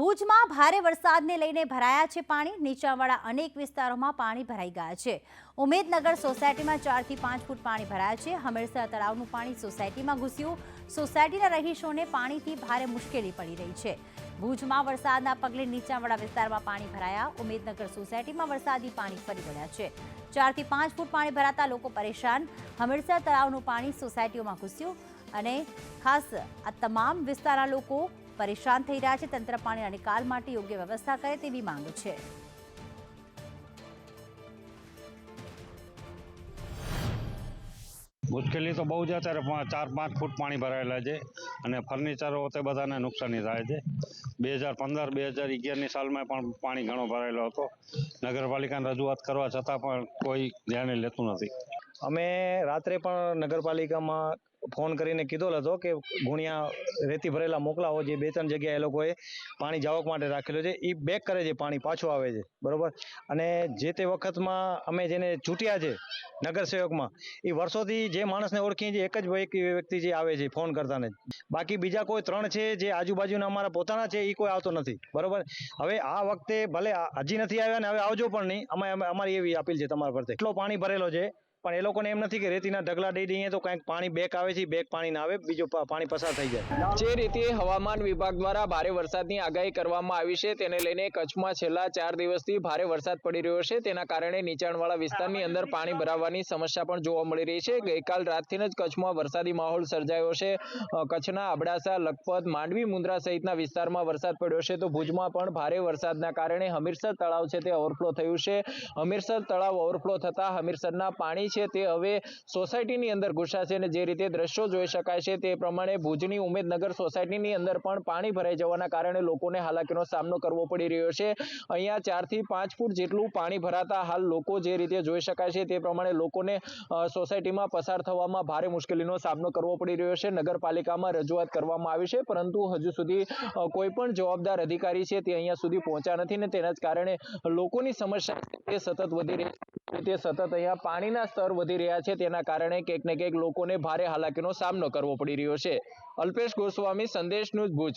ભુજમાં ભારે વરસાદને લઈને ભરાયા છે પાણી. નીચાણવાળા અનેક વિસ્તારોમાં પાણી ભરાઈ ગયા છે. ઉમેદનગર સોસાયટીમાં ચારથી પાંચ ફૂટ પાણી ભરાયા છે. હમીરસર તળાવનું પાણી સોસાયટીમાં ઘૂસ્યું. સોસાયટીના રહીશોને પાણીથી ભારે મુશ્કેલી પડી રહી છે. ભુજમાં વરસાદના પગલે નીચાણવાળા વિસ્તારમાં પાણી ભરાયા. ઉમેદનગર સોસાયટીમાં વરસાદી પાણી ફરી વળ્યા છે. ચારથી પાંચ ફૂટ પાણી ભરાતા લોકો પરેશાન. હમીરસર તળાવનું પાણી સોસાયટીઓમાં ઘૂસ્યું અને ખાસ આ તમામ વિસ્તારના લોકો પરેશાન થઈ રહ્યા છે. તંત્ર પાણીના નિકાલ માટે યોગ્ય વ્યવસ્થા કરે તેવી માંગ છે. મુશ્કેલી તો બહુ જ અત્યારે ચાર પાંચ ફૂટ પાણી ભરાયેલા છે અને ફર્નિચરો તે બધાને નુકસાની થાય છે. બે હજાર પંદર બે હજાર અગિયારની સાલમાં પણ પાણી ઘણો ભરાયેલો હતો. નગરપાલિકાને રજૂઆત કરવા છતાં પણ કોઈ ધ્યાને લેતું નથી. અમે રાત્રે પણ નગરપાલિકામાં ફોન કરીને કીધો હતો કે ગુણિયા રેતી ભરેલા મોકલાવો, જે બે ત્રણ જગ્યાએ એ લોકોએ પાણી જાવક માટે રાખેલો છે એ બેક કરે છે, પાણી પાછું આવે છે, બરાબર? અને જે તે વખતમાં અમે જેને ચૂંટ્યા છે નગરસેવકમાં એ વર્ષોથી જે માણસને ઓળખીએ છીએ, એક જ વ્યક્તિ જે આવે છે ફોન કરતા ને બાકી બીજા કોઈ ત્રણ છે જે આજુબાજુના અમારા પોતાના છે એ કોઈ આવતો નથી, બરાબર? હવે આ વખતે ભલે હજી નથી આવ્યા ને હવે આવજો પણ નહીં અમે- અમારી એવી અપીલ છે તમારા પરથી. એટલો પાણી ભરેલો છે પણ એ લોકોને એમ નથી કે રેતીના ઢગલા દઈ દઈએ તો કંઈક પાણી બેક આવે છે, બેક પાણી ના આવે, બીજું પાણી પસાર થઈ જાય. જે રીતે હવામાન વિભાગ દ્વારા ભારે વરસાદની આગાહી કરવામાં આવી છે, તેને લઈને કચ્છમાં છેલ્લા ચાર દિવસથી ભારે વરસાદ પડી રહ્યો છે. તેના કારણે નીચાણવાળા વિસ્તારની અંદર પાણી ભરાવાની સમસ્યા પણ જોવા મળી રહી છે. ગઈકાલ રાતથી જ કચ્છમાં વરસાદી માહોલ સર્જાયો છે. કચ્છના અબડાસા, લખપત, માંડવી, મુન્દ્રા સહિતના વિસ્તારમાં વરસાદ પડ્યો છે. તો ભુજમાં પણ ભારે વરસાદના કારણે હમીરસર તળાવ છે તે ઓવરફ્લો થયું છે. હમીરસર તળાવ ઓવરફ્લો થતાં હમીરસરના પાણી છે તે હવે સોસાયટીની અંદર ઘૂસાશે અને જે રીતે દ્રશ્યો જોઈ શકાય છે તે પ્રમાણે ભુજની ઉમેદનગર સોસાયટીની અંદર પણ પાણી ભરાઈ જવાના કારણે લોકોને હાલાકીનો સામનો કરવો પડી રહ્યો છે. અહીંયા ચારથી પાંચ ફૂટ જેટલું પાણી ભરાતા હાલ લોકો જે રીતે જોઈ શકાય છે તે પ્રમાણે લોકોને સોસાયટીમાં પસાર થવામાં ભારે મુશ્કેલીનો સામનો કરવો પડી રહ્યો છે. નગરપાલિકામાં રજૂઆત કરવામાં આવી છે, પરંતુ હજુ સુધી કોઈ પણ જવાબદાર અધિકારી છે તે અહીંયા સુધી પહોંચ્યા નથી ને તેના જ કારણે લોકોની સમસ્યા તે સતત વધી રહી છે. તે સતત અહીંયા પાણીના સ્તર વધી રહ્યા છે. તેના કારણે કંઈક ને કંઈક લોકોને ભારે હાલાકીનો સામનો કરવો પડી રહ્યો છે. અલ્પેશ ગોસ્વામી સંદેશ ન્યૂઝ ભુજ.